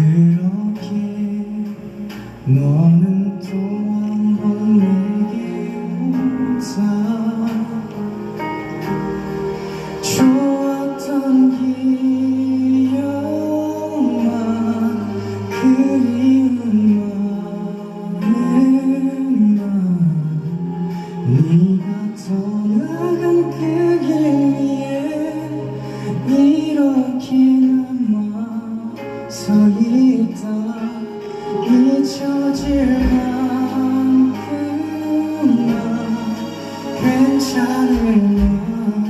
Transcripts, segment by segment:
그렇게 너는 또 한 번 내게 오자. 좋았던 기억만 그리운 마음만 네가 떠나간 그길 위에 이렇게 想你了。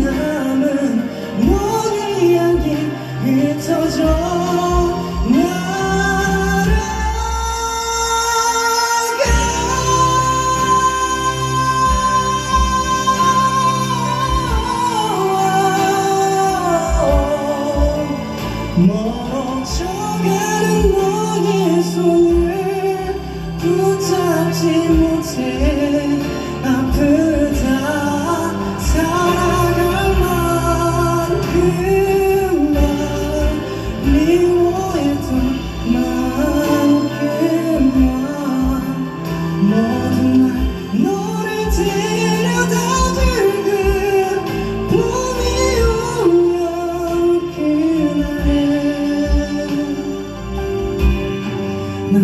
남은 너의 향기 흩어져 붙잡지 못해 아프다. 살아갈 만큼만 미워했던 만큼만. 모든 날 너를 데려다 줄 그 봄이 오면 그날에 난